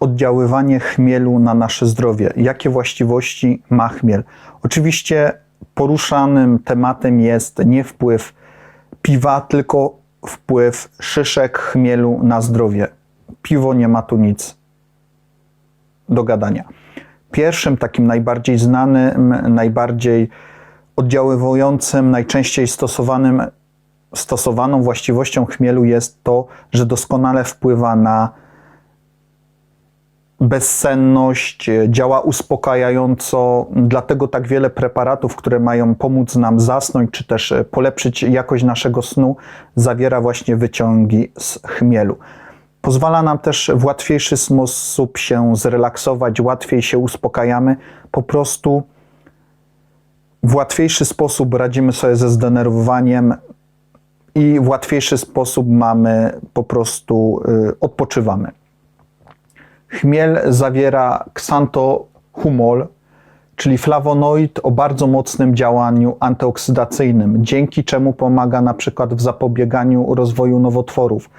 oddziaływanie chmielu na nasze zdrowie. Jakie właściwości ma chmiel? Oczywiście poruszanym tematem jest nie wpływ piwa, tylko wpływ szyszek chmielu na zdrowie. Piwo nie ma tu nic do gadania. Pierwszym takim najbardziej znanym, najbardziej oddziaływującym, najczęściej stosowanym, stosowaną właściwością chmielu jest to, że doskonale wpływa na bezsenność, działa uspokajająco, dlatego tak wiele preparatów, które mają pomóc nam zasnąć, czy też polepszyć jakość naszego snu, zawiera właśnie wyciągi z chmielu. Pozwala nam też w łatwiejszy sposób się zrelaksować, łatwiej się uspokajamy, po prostu w łatwiejszy sposób radzimy sobie ze zdenerwowaniem i w łatwiejszy sposób mamy po prostu y, odpoczywamy. Chmiel zawiera ksantohumol, czyli flawonoid o bardzo mocnym działaniu antyoksydacyjnym, dzięki czemu pomaga na przykład w zapobieganiu rozwoju nowotworów.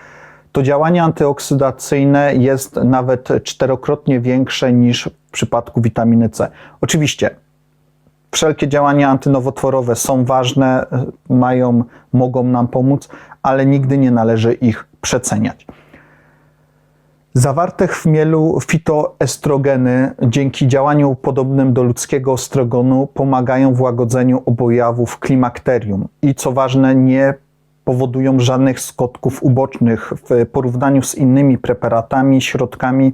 To działanie antyoksydacyjne jest nawet czterokrotnie większe niż w przypadku witaminy C. Oczywiście wszelkie działania antynowotworowe są ważne, mają, mogą nam pomóc, ale nigdy nie należy ich przeceniać. Zawarte w chmielu fitoestrogeny dzięki działaniu podobnym do ludzkiego estrogenu pomagają w łagodzeniu objawów klimakterium i co ważne nie powodują żadnych skutków ubocznych w porównaniu z innymi preparatami, środkami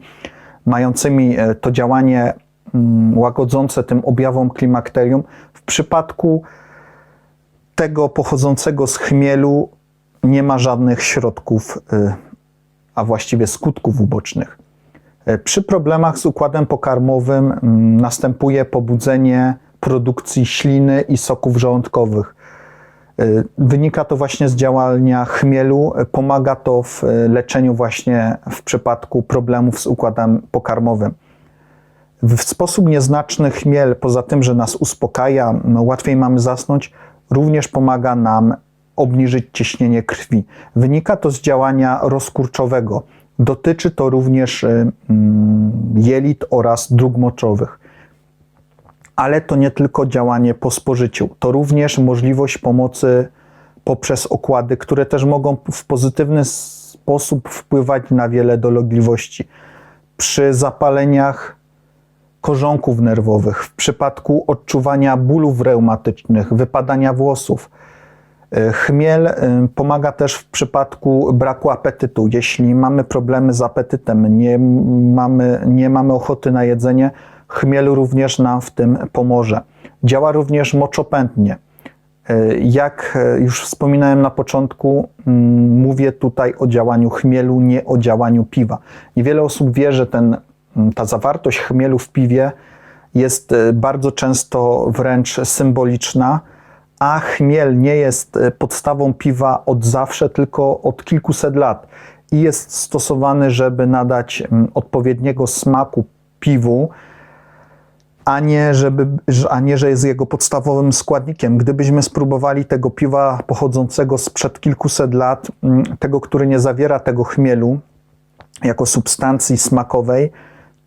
mającymi e, to działanie łagodzące tym objawom klimakterium. W przypadku tego pochodzącego z chmielu nie ma żadnych środków y, a właściwie skutków ubocznych. E, Przy problemach z układem pokarmowym mm, następuje pobudzenie produkcji śliny i soków żołądkowych. E, Wynika to właśnie z działania chmielu, pomaga to w leczeniu właśnie w przypadku problemów z układem pokarmowym. W sposób nieznaczny chmiel, poza tym, że nas uspokaja, no, łatwiej mamy zasnąć, również pomaga nam obniżyć ciśnienie krwi. Wynika to z działania rozkurczowego. Dotyczy to również y, mm, jelit oraz dróg moczowych. Ale to nie tylko działanie po spożyciu, to również możliwość pomocy poprzez okłady, które też mogą w pozytywny sposób wpływać na wiele dolegliwości. Przy zapaleniach korzonków nerwowych, w przypadku odczuwania bólów reumatycznych, wypadania włosów. E, Chmiel y, pomaga też w przypadku braku apetytu. Jeśli mamy problemy z apetytem, nie mamy, nie mamy ochoty na jedzenie, chmiel również nam w tym pomoże. Działa również moczopędnie. E, Jak e, już wspominałem na początku, mówię tutaj o działaniu chmielu, nie o działaniu piwa. Niewiele osób wie, że ten, ta zawartość chmielu w piwie jest e, bardzo często wręcz symboliczna, a chmiel nie jest e, podstawą piwa od zawsze, tylko od kilkuset lat i jest stosowany, żeby nadać mm, odpowiedniego smaku piwu, a nie, żeby, a nie, że jest jego podstawowym składnikiem. Gdybyśmy spróbowali tego piwa pochodzącego sprzed kilkuset lat, mm, tego, który nie zawiera tego chmielu jako substancji smakowej,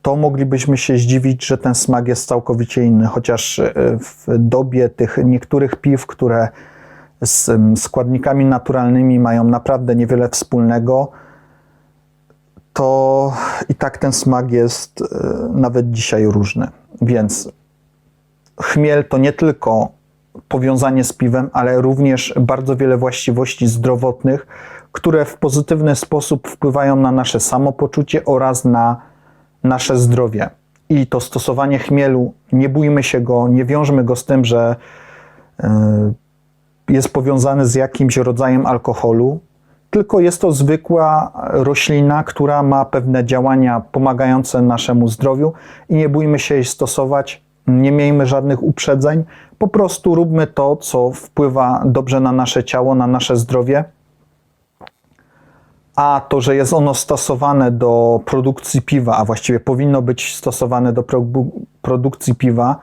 to moglibyśmy się zdziwić, że ten smak jest całkowicie inny, chociaż e, w dobie tych niektórych piw, które z składnikami naturalnymi mają naprawdę niewiele wspólnego, to i tak ten smak jest e, nawet dzisiaj różny. Więc chmiel to nie tylko powiązanie z piwem, ale również bardzo wiele właściwości zdrowotnych, które w pozytywny sposób wpływają na nasze samopoczucie oraz na nasze zdrowie. I to stosowanie chmielu, nie bójmy się go, nie wiążmy go z tym, że e, jest powiązany z jakimś rodzajem alkoholu, tylko jest to zwykła roślina, która ma pewne działania pomagające naszemu zdrowiu i nie bójmy się jej stosować, nie miejmy żadnych uprzedzeń, po prostu róbmy to, co wpływa dobrze na nasze ciało, na nasze zdrowie. A to, że jest ono stosowane do produkcji piwa, a właściwie powinno być stosowane do pro- produkcji piwa,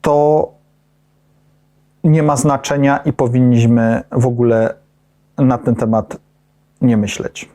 to nie ma znaczenia i powinniśmy w ogóle na ten temat nie myśleć.